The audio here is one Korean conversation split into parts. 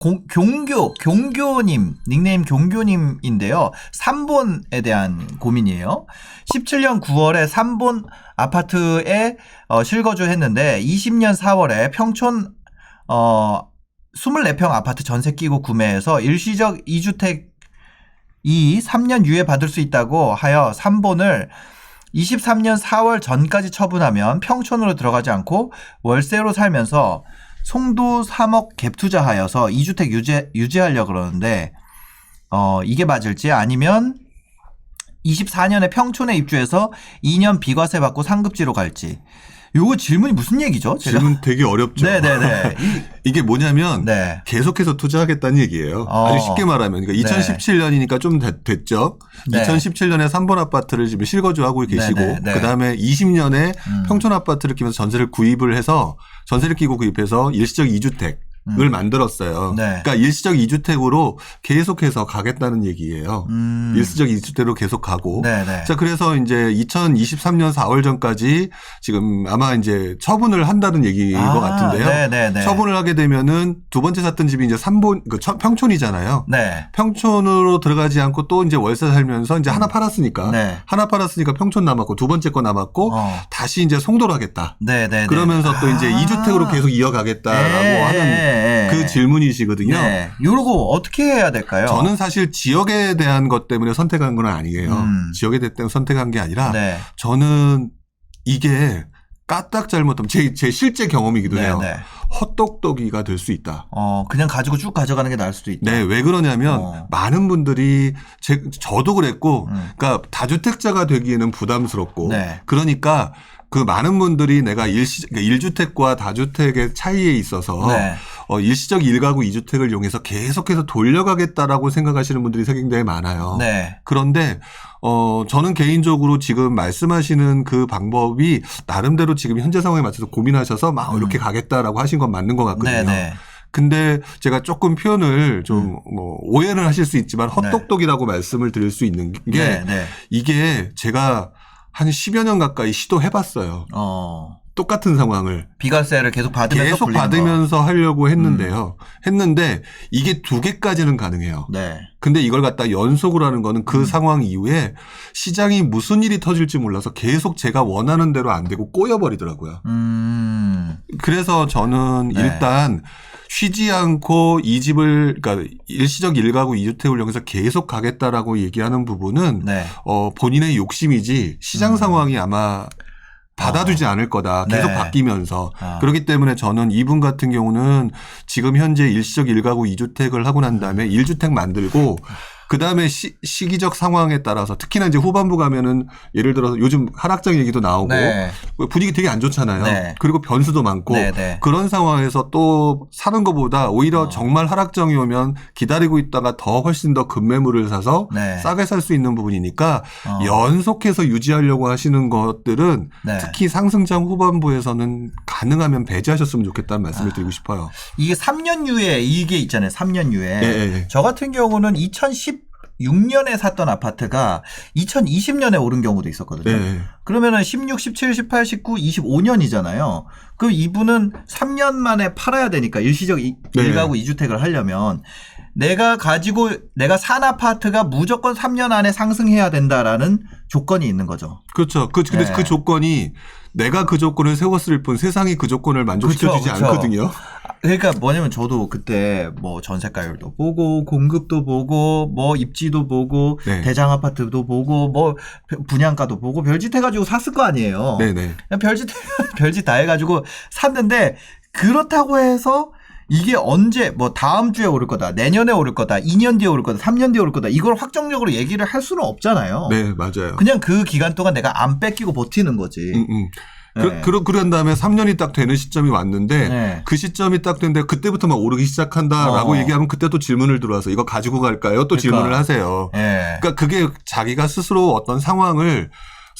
공- 경교, 경교님, 닉네임 경교님인데요. 3본에 대한 고민이에요. 17년 9월에 3본 아파트에 어, 실거주 했는데 20년 4월에 평촌 어 24평 아파트 전세 끼고 구매해서 일시적 2주택 이 3년 유예 받을 수 있다고 하여 3본을 23년 4월 전까지 처분하면 평촌으로 들어가지 않고 월세로 살면서 송도 3억 갭 투자하여서 2주택 유지, 유지하려 그러는데 어 이게 맞을지 아니면 24년에 평촌에 입주해서 2년 비과세 받고 상급지로 갈지 요거 질문이 무슨 얘기죠? 제가? 질문 되게 어렵죠. 네네네. 이게 뭐냐면 네. 계속해서 투자하겠다는 얘기예요. 어. 아주 쉽게 말하면 그러니까 네. 2017년이니까 좀 됐, 됐죠. 네. 2017년에 3번 아파트를 지금 실거주하고 계시고 네, 네, 네. 그다음에 20년에 음. 평촌 아파트를 끼면서 전세를 구입을 해서 전세를 끼고 구입해서 일시적 2주택 을 음. 만들었어요. 네. 그러니까 일시적 2주택으로 계속해서 가겠다는 얘기예요. 음. 일시적 2주택으로 계속 가고. 네네. 자, 그래서 이제 2023년 4월 전까지 지금 아마 이제 처분을 한다는 얘기인 아, 것 같은데요. 네네네. 처분을 하게 되면은 두 번째 샀던 집이 이제 3본, 그 첫- 평촌이잖아요. 네. 평촌으로 들어가지 않고 또 이제 월세 살면서 이제 하나 팔았으니까. 네. 하나 팔았으니까 평촌 남았고 두 번째 거 남았고 어. 다시 이제 송도로 하겠다. 네네네. 그러면서 또 이제 아. 2주택으로 계속 이어가겠다라고 네, 하는 네, 그 네. 질문이시거든요. 네. 요러고 어떻게 해야 될까요? 저는 사실 지역에 대한 것 때문에 선택한 건 아니에요. 음. 지역에 대한 선택한 게 아니라 네. 저는 이게 까딱 잘못하면 제, 제 실제 경험이기도 네, 해요. 네. 헛똑똑이가 될 수 있다. 어, 그냥 가지고 쭉 가져가는 게 나을 수도 있다. 네, 왜 그러냐면 어. 많은 분들이 제, 저도 그랬고, 음. 그러니까 다주택자가 되기에는 부담스럽고, 네. 그러니까 그 많은 분들이 내가 일시, 그러니까 1주택과 다주택의 차이에 있어서 네. 어, 일시적 1가구 2주택을 이용해서 계속해서 돌려가겠다라고 생각하시는 분들이 굉장히 많아요. 네. 그런데 어 저는 개인적으로 지금 말씀하시는 그 방법이 나름대로 지금 현재 상황에 맞춰서 고민하셔서 막 음. 이렇게 가겠다라고 하신 건 맞는 것 같거든요. 네, 네. 근데 제가 조금 표현을 좀 음. 뭐 오해를 하실 수 있지만 헛똑똑이라고 말씀을 드릴 수 있는 게 네, 네. 이게 제가 한 10여 년 가까이 시도해 봤어요. 어. 똑같은 상황을 비과세를 계속 받으면서 계속 받으면서 하려고 했는데요. 했는데 이게 두 개까지는 가능해요. 거. 네. 근데 이걸 갖다 연속으로 하는 거는 그 음. 상황 이후에 시장이 무슨 일이 터질지 몰라서 계속 제가 원하는 대로 안 되고 꼬여버리더라고요. 음. 그래서 저는 네. 일단 쉬지 않고 이 집을 그러니까 일시적 일가구 2주택을 이용해서 계속 가겠다라고 얘기하는 부분은 네. 어 본인의 욕심이지 시장 음. 상황이 아마 받아주지 않을 거다. 계속 네. 바뀌면서. 아. 그렇기 때문에 저는 이분 같은 경우는 지금 현재 일시적 일가구 2주택을 하고 난 다음에 1주택 만들고 그 다음에 시기적 상황에 따라서 특히나 이제 후반부 가면은 예를 들어서 요즘 하락장 얘기도 나오고 네. 분위기 되게 안 좋잖아요. 네. 그리고 변수도 많고 네, 네. 그런 상황에서 또 사는 것보다 오히려 어. 정말 하락장이 오면 기다리고 있다가 더 훨씬 더 급매물을 사서 네. 싸게 살 수 있는 부분이니까 어. 연속해서 유지하려고 하시는 것들은 네. 특히 상승장 후반부에서는 가능하면 배제하셨으면 좋겠다는 말씀을 아. 드리고 싶어요. 이게 3년 유예 이게 있잖아요. 3년 유예. 예, 예, 예. 저 같은 경우는 2016년에 샀던 아파트가 2020년에 오른 경우도 있었거든요. 네. 그러면은 16, 17, 18, 19, 25년이잖아요. 그럼 이분은 3년 만에 팔아야 되니까 일시적 이- 네. 일가구 2주택을 하려면 내가 가지고 내가 산 아파트가 무조건 3년 안에 상승해야 된다라는 조건이 있는 거죠. 그렇죠. 그, 근데 네. 그 조건이 내가 그 조건을 세웠을 뿐 세상이 그 조건을 만족시켜주지 그쵸, 그쵸. 않거든요. 그러니까 뭐냐면 저도 그때 뭐 전세 가율도 보고 공급도 보고 뭐 입지도 보고 네. 대장 아파트도 보고 뭐 분양가도 보고 별짓 해가지고 샀을 거 아니에요. 네네. 별짓 별짓 다 해가지고 샀는데 그렇다고 해서 이게 언제 뭐 다음 주에 오를 거다 내년에 오를 거다 2년 뒤에 오를 거다 3년 뒤에 오를 거다 이걸 확정적으로 얘기를 할 수는 없잖아요. 네, 맞아요. 그냥 그 기간 동안 내가 안 뺏기고 버티는 거지. 음, 음. 네. 그, 그러, 그런 다음에 3년이 딱 되는 시점이 왔는데 네. 그 시점이 딱 됐는데 그때부터 막 오르기 시작한다라고 어. 얘기하면 그때 또 질문을 들어와서 이거 가지고 갈까요? 또 그러니까. 질문을 하세요. 예. 그러니까 그게 자기가 스스로 어떤 상황을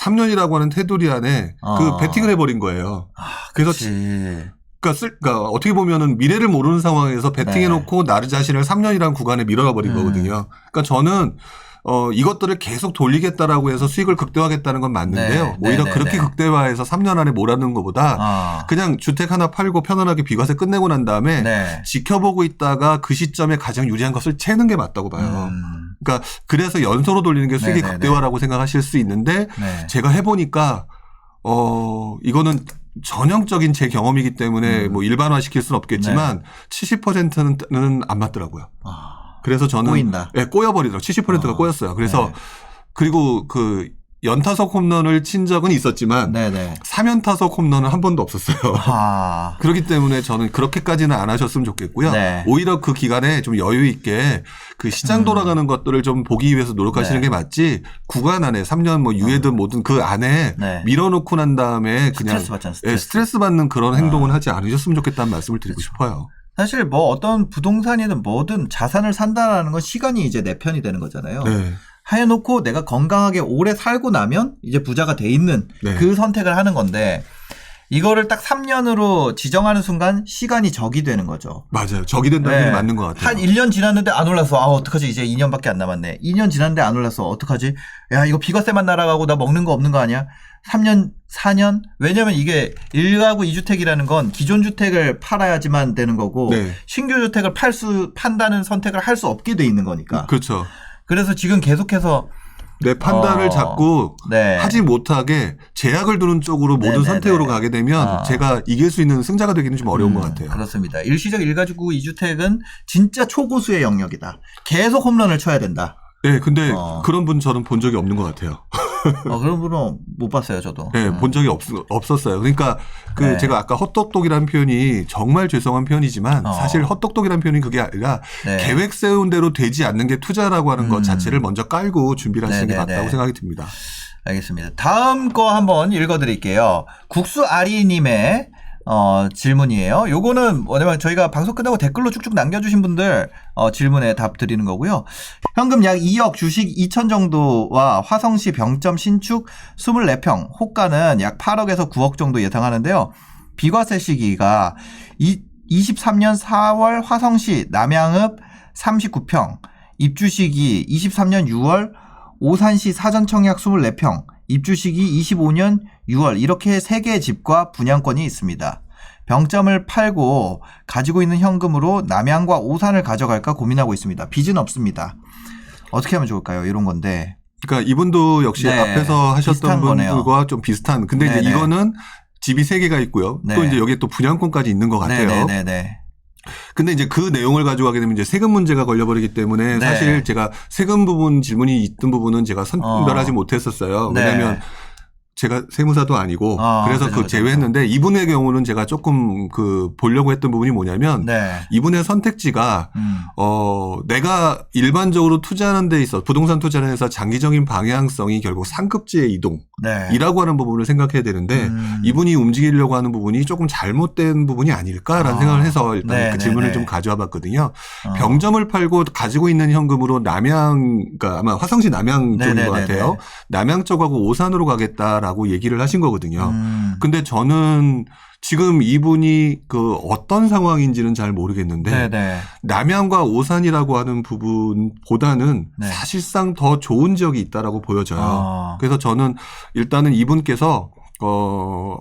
3년이라고 하는 테두리 안에 어. 그 베팅을 해버린 거예요. 그래서 그치. 그러니까, 쓸, 그러니까 어떻게 보면은 미래를 모르는 상황에서 베팅해놓고 나를 자신을 3년이라는 구간에 밀어버린 네. 음. 거거든요. 그러니까 저는 어, 이것들을 계속 돌리겠다라고 해서 수익을 극대화하겠다는 건 맞는데요. 네, 오히려 네, 네, 그렇게 네. 극대화해서 3년 안에 몰아넣는 것보다 아. 그냥 주택 하나 팔고 편안하게 비과세 끝내고 난 다음에 네. 지켜보고 있다가 그 시점에 가장 유리한 것을 채는 게 맞다고 봐요. 음. 그러니까 그래서 연소로 돌리는 게 수익의 네네네. 극대화라고 생각하실 수 있는데 네. 제가 해보니까 어 이거는 전형적인 제 경험이기 때문에 음. 뭐 일반화 시킬 수는 없겠지만 70%는 안 맞더라고요. 아. 그래서 저는 꼬인다. 예, 꼬여버리더라고요. 70%가 어. 꼬였어요. 그래서 네. 그리고 그 연타석 홈런을 친 적은 있었지만 네네. 사면타석 홈런은 한 번도 없었어요. 아. 그렇기 때문에 저는 그렇게까지는 안 하셨으면 좋겠고요. 네. 오히려 그 기간에 좀 여유 있게 그 시장 음. 돌아가는 것들을 좀 보기 위해서 노력하시는 네. 게 맞지 구간 안에 3년 뭐 유예든 뭐든 그 안에 네. 밀어놓고 난 다음에 그냥 스트레스 받잖아. 예, 스트레스. 스트레스 받는 그런 아. 행동은 하지 않으셨으면 좋겠다는 말씀을 드리고 그렇죠. 싶어요. 사실 뭐 어떤 부동산이든 뭐든 자산을 산다라는 건 시간이 이제 내 편이 되는 거잖아요. 네. 해놓고 내가 건강하게 오래 살고 나면 이제 부자가 돼 있는 네. 그 선택을 하는 건데 이거를 딱 3년으로 지정하는 순간 시간이 적이 되는 거죠. 맞아요. 적이 된다는 네. 게 맞는 것 같아요. 한 1년 지났는데 안 올랐어. 아, 어떡하지? 이제 2년밖에 안 남았네. 2년 지났는데 안 올랐어. 어떡하지? 야, 이거 비과세만 날아가고 나 먹는 거 없는 거 아니야? 3년, 4년? 왜냐면 이게 1가구 2주택이라는 건 기존 주택을 팔아야지만 되는 거고 네. 신규 주택을 팔 수, 판다는 선택을 할 수 없게 돼 있는 거니까. 그렇죠. 그래서 지금 계속해서 내 판단을 어. 자꾸 네. 하지 못하게 제약을 두는 쪽으로 모든 네네네. 선택으로 가게 되면 아. 제가 이길 수 있는 승자가 되기는 좀 어려운 음, 것 같아요. 그렇습니다. 일시적 일가구 2주택은 진짜 초고수의 영역이다. 계속 홈런을 쳐야 된다. 네, 근데 어. 그런 분 저는 본 적이 없는 것 같아요. 어, 그런 분은 못 봤어요, 저도. 네, 음. 본 적이 없, 없었어요. 그러니까 그 네. 제가 아까 헛똑똑이라는 표현이 정말 죄송한 표현이지만 어. 사실 헛똑똑이라는 표현이 그게 아니라 네. 계획 세운 대로 되지 않는 게 투자라고 하는 음. 것 자체를 먼저 깔고 준비를 하시는 게 네네네. 맞다고 생각이 듭니다. 알겠습니다. 다음 거 한번 읽어드릴게요. 국수 아리님의 어, 질문이에요. 요거는 뭐냐면 저희가 방송 끝나고 댓글로 쭉쭉 남겨주신 분들 어, 질문에 답 드리는 거고요. 현금 약 2억 주식 2천 정도와 화성시 병점 신축 24평 호가는 약 8억에서 9억 정도 예상하는데요. 비과세 시기가 이, 23년 4월 화성시 남양읍 39평 입주 시기 23년 6월 오산시 사전청약 24평, 입주 시기 25년 6월 이렇게 3개의 집과 분양권이 있습니다. 병점을 팔고 가지고 있는 현금으로 남양과 오산을 가져갈까 고민하고 있습니다. 빚은 없습니다. 어떻게 하면 좋을까요? 이런 건데. 그러니까 이분도 역시 네, 앞에서 하셨던 거네요. 분들과 좀 비슷한. 근데 이제 네네. 이거는 집이 세 개가 있고요. 또 네. 이제 여기에 또 분양권까지 있는 것 같아요. 네네네네. 근데 이제 그 내용을 가져가게 되면 이제 세금 문제가 걸려버리기 때문에 네. 사실 제가 세금 부분 질문이 있던 부분은 제가 선별하지 어. 못했었어요. 네. 왜냐하면 제가 세무사도 아니고 아, 그래서 그죠, 그 제외했는데 이분의 경우는 제가 조금 그 보려고 했던 부분이 뭐냐면 네. 이분의 선택지가 음. 어 내가 일반적으로 투자하는 데 있어 부동산 투자를 해서 장기적인 방향성이 결국 상급지의 이동 이라고 네. 하는 부분을 생각해야 되는데 음. 이분이 움직이려고 하는 부분이 조금 잘못된 부분이 아닐까라는 아. 생각을 해서 일단 네, 그 네, 질문을 네. 좀 가져와 봤거든요. 어. 병점을 팔고 가지고 있는 현금으로 남양, 그러니까 아마 화성시 남양 쪽인 네, 것 네, 네, 같아요. 네. 남양 쪽하고 오산으로 가겠다라고 얘기를 하신 거거든요. 음. 근데 저는 지금 이분이 그 어떤 상황인지는 잘 모르겠는데 네네. 남양과 오산이라고 하는 부분보다는 네. 사실상 더 좋은 지역이 있다라고 보여져요. 어. 그래서 저는 일단은 이분께서 어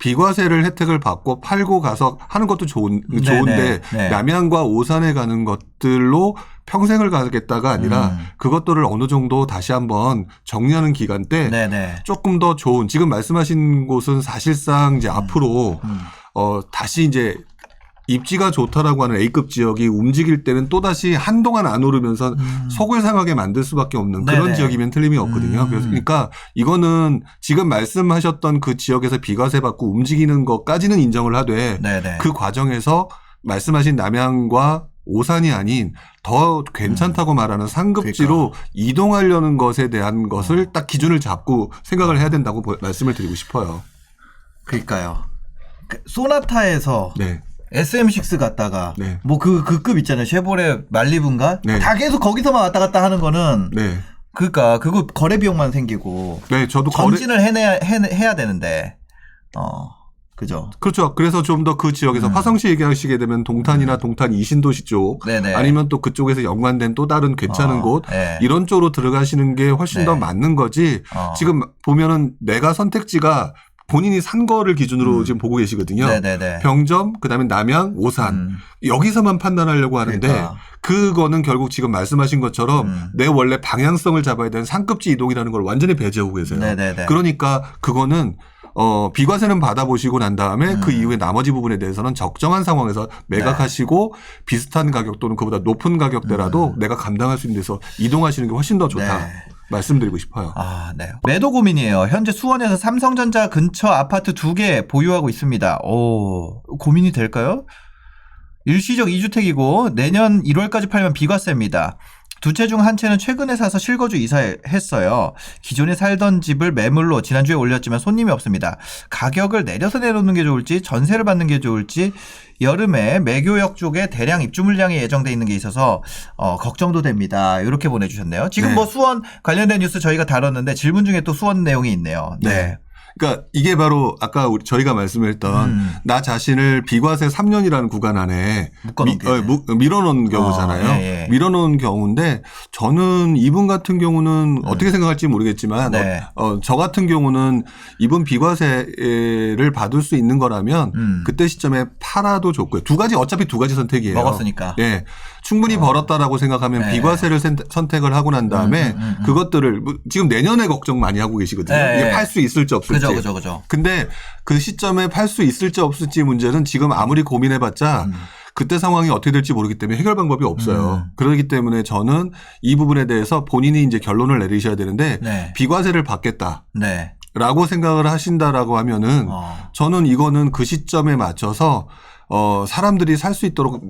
비과세를 혜택을 받고 팔고 가서 하는 것도 좋은 네네. 좋은데 네. 남양과 오산에 가는 것들로 평생을 가겠다가 아니라 음. 그것들을 어느 정도 다시 한번 정리하는 기간 때 네네. 조금 더 좋은 지금 말씀하신 곳은 사실상 이제 음. 앞으로 음. 어 다시 이제 입지가 좋다라고 하는 A급 지역이 움직일 때는 또다시 한동안 안 오르면서 음. 속을 상하게 만들 수밖에 없는 그런 네네. 지역이면 틀림이 없거든요. 음. 그래서 그러니까 이거는 지금 말씀하셨던 그 지역에서 비과세 받고 움직이는 것까지는 인정을 하되 네네. 그 과정에서 말씀하신 남양과 오산이 아닌 더 괜찮다고 말하는 상급지로 음. 그러니까. 이동하려는 것에 대한 것을 어. 딱 기준을 잡고 생각을 해야 된다고 보- 말씀을 드리고 싶어요. 그러니까요. 그 소나타에서 네. SM6 갔다가 네. 뭐그 그 급 있잖아요. 쉐보레 말리분가 네. 다 계속 거기서만 왔다 갔다 하는 거는 네. 그러니까 그거 거래 비용만 생기고 네, 저도 거래, 검진을 해내야 해, 해야 되는데 어 그죠? 그렇죠. 그래서 좀 더 그 지역에서 음. 화성시 얘기하시게 되면 동탄이나 동탄 이신도시 쪽 네네. 아니면 또 그쪽에서 연관된 또 다른 괜찮은 어, 곳 네. 이런 쪽으로 들어가시는 게 훨씬 네. 더 맞는 거지. 어. 지금 보면은 내가 선택지가 본인이 산 거를 기준으로 음. 지금 보고 계시거든요. 네네네. 병점, 그다음에 남양, 오산 음, 여기서만 판단하려고 하는데 그러니까. 그거는 결국 지금 말씀하신 것처럼 음. 내 원래 방향성을 잡아야 되는 상급지 이동이라는 걸 완전히 배제하고 계세요. 네네네. 그러니까 그거는 어 비과세는 받아보시고 난 다음에 그 음. 이후에 나머지 부분에 대해서는 적정한 상황에서 매각하시고 비슷한 가격 또는 그보다 높은 가격대라도 음. 내가 감당할 수 있는 데서 이동하시는 게 훨씬 더 좋다 네. 말씀드리고 싶어요. 아, 네. 매도 고민이에요. 현재 수원에서 삼성전자 근처 아파트 두 개 보유하고 있습니다. 오, 고민이 될까요? 일시적 2주택이고 내년 1월까지 팔면 비과세입니다. 두 채 중 한 채는 최근에 사서 실거주 이사했어요. 기존에 살던 집을 매물로 지난주에 올렸지만 손님이 없습니다. 가격을 내려서 내놓는 게 좋을지 전세를 받는 게 좋을지 여름에 매교역 쪽에 대량 입주 물량이 예정돼 있는 게 있어서 어, 걱정도 됩니다. 이렇게 보내주셨네요. 지금 네. 뭐 수원 관련된 뉴스 저희가 다뤘는데 질문 중에 또 수원 내용이 있네요. 네. 그러니까 이게 바로 아까 우리 저희가 말씀했던 음. 나 자신을 비과세 3년이라는 구간 안에 미- 어, 무- 밀어놓은 경우잖아요. 어, 예, 예. 밀어놓은 경우인데 저는 이분 같은 경우는 어떻게 생각할지 모르겠지만 네. 어, 어, 저 같은 경우는 이분 비과세를 받을 수 있는 거라면 음. 그때 시점에 팔아도 좋고요. 두 가지 어차피 두 가지 선택이에요. 먹었으니까. 예. 충분히 벌었다라고 생각하면 네. 비과세를 선- 선택을 하고 난 다음에 음, 음, 음, 음. 그것들을 뭐 지금 내년에 걱정 많이 하고 계시거든요. 네, 이게 네. 팔수 있을지 없을지. 그죠, 그죠, 그죠. 근데 그 시점에 팔 수 있을지 없을지 문제는 지금 아무리 고민해봤자 음. 그때 상황이 어떻게 될지 모르기 때문에 해결 방법이 없어요. 음. 그렇기 때문에 저는 이 부분에 대해서 본인이 이제 결론을 내리셔야 되는데 네. 비과세를 받겠다라고 네. 생각을 하신다라고 하면은 어. 저는 이거는 그 시점에 맞춰서 어 사람들이 살 수 있도록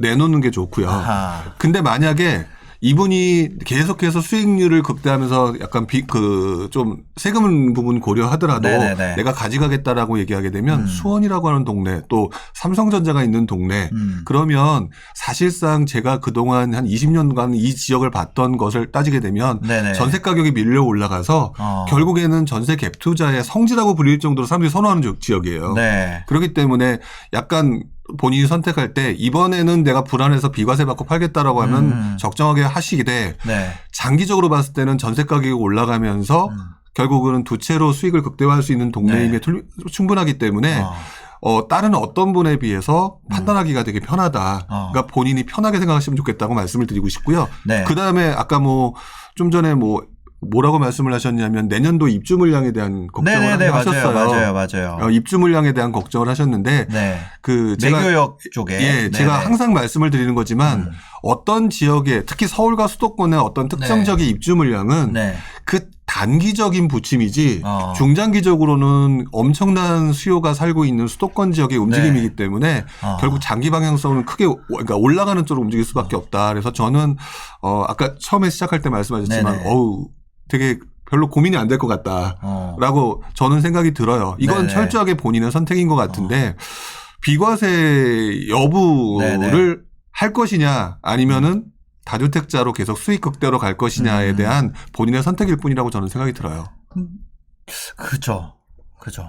내놓는 게 좋고요. 아하. 근데 만약에 이분이 계속해서 수익률을 극대화하면서 약간 비, 그, 좀 세금 부분 고려하더라도 네네네. 내가 가져가겠다라고 얘기하게 되면 음. 수원이라고 하는 동네 또 삼성전자가 있는 동네 음. 그러면 사실상 제가 그동안 한 20년간 이 지역을 봤던 것을 따지게 되면 네네. 전세 가격이 밀려 올라가서 어. 결국에는 전세 갭 투자의 성지라고 불릴 정도로 사람들이 선호하는 지- 지역이에요. 네. 그렇기 때문에 약간 본인이 선택할 때 이번에는 내가 불안해서 비과세 받고 팔겠다라고 하면 음. 적정하게 하시기되 네. 장기적으로 봤을 때는 전세 가격이 올라가면서 음. 결국은 두 채로 수익을 극대화할 수 있는 동네임에 네. 툴- 충분하기 때문에 어. 어, 다른 어떤 분에 비해서 판단하기가 되게 편하다. 음. 어. 그러니까 본인이 편하게 생각하시면 좋겠다고 말씀을 드리고 싶고요. 네. 그 다음에 아까 뭐 좀 전에 뭐 뭐라고 말씀을 하셨냐면 내년도 입주 물량에 대한 걱정을 네네네. 맞아요. 하셨어요. 맞아요. 맞아요. 어, 입주 물량에 대한 걱정을 하셨는데 네. 그 제가 매교역 쪽에. 예, 제가 네네. 항상 말씀을 드리는 거지만 음. 어떤 지역에 특히 서울과 수도권의 어떤 특정적인 입주 물량은 네. 그 단기적인 부침이지 어. 중장기적으로는 엄청난 수요가 살고 있는 수도권 지역의 움직임이기 때문에 어. 결국 장기 방향성은 크게 오- 그러니까 올라가는 쪽으로 움직일 수밖에 없다. 그래서 저는 어 아까 처음에 시작할 때 말씀하셨지만 네네. 어우 되게 별로 고민이 안 될 것 같다. 어. 라고 저는 생각이 들어요. 이건 네네. 철저하게 본인의 선택인 것 같은데 비과세 여부를 네네. 할 것이냐 아니면은 다주택자로 계속 수익 극대로 갈 것이냐에 음. 대한 본인의 선택일 뿐이라고 저는 생각이 들어요. 그죠. 그죠.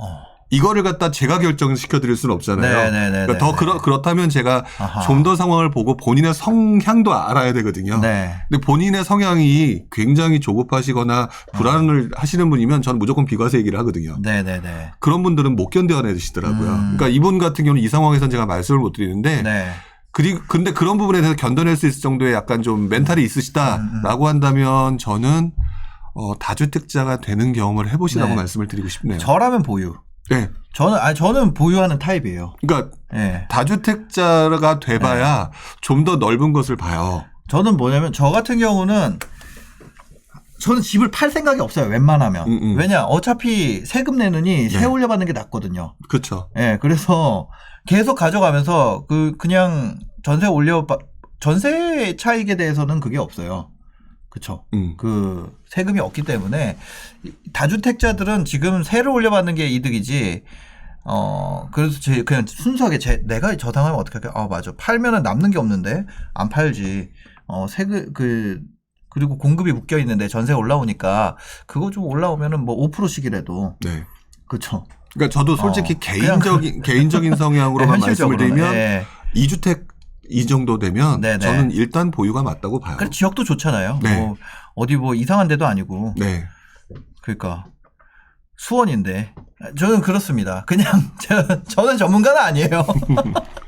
어. 이거를 갖다 제가 결정 시켜 드릴 수는 없잖아요. 네네네. 그러니까 더 그렇, 그렇다면 제가 좀 더 상황을 보고 본인의 성향도 알아야 되거든요. 네. 근데 본인의 성향이 굉장히 조급하시거나 불안을 하시는 분이면 저는 무조건 비과세 얘기를 하거든요. 네네네. 그런 분들은 못 견뎌내시더라고요. 음. 그러니까 이분 같은 경우는 이 상황에서는 제가 말씀을 못 드리는데 네. 그리고 근데 그런 부분에 대해서 견뎌낼 수 있을 정도의 약간 좀 멘탈이 음, 있으시다라고 한다면 저는 어, 다주택자가 되는 경험을 해보시라고 네. 말씀을 드리고 싶네요. 저라면 보유. 네. 저는 아니 저는 보유하는 타입이에요. 그러니까 예. 다주택자가 돼봐야 네. 좀더 넓은 것을 봐요. 저는 뭐냐면 저 같은 경우는 저는 집을 팔 생각이 없어요. 웬만하면. 음, 음. 왜냐 어차피 세금 내느니 세 네. 올려받는 게 낫거든요. 그렇죠. 예, 그래서 계속 가져가면서 그 그냥 전세 올려 전세 차익에 대해서는 그게 없어요. 그쵸. 음. 그 세금이 없기 때문에 이- 다주택자들은 지금 세를 올려받는 게 이득이지. 어 그래서 제 그냥 순수하게 제 내가 저당하면 어떻게 할까? 아 맞아 팔면은 남는 게 없는데 안 팔지. 어 세금 그 그리고 공급이 묶여 있는데 전세 올라오니까 그거 좀 올라오면은 뭐 5%씩이라도 네. 그쵸. 그러니까 저도 솔직히 어, 개인적인 개인적인 성향으로만 말씀을 현실적으로는. 드리면 예. 2주택 이 정도 되면 네네. 저는 일단 보유가 맞다고 봐요. 그래 지역도 좋잖아요. 네. 뭐 어디 뭐 이상한 데도 아니고. 네. 그러니까 수원인데 저는 그렇습니다. 그냥 저, 저는 전문가는 아니에요.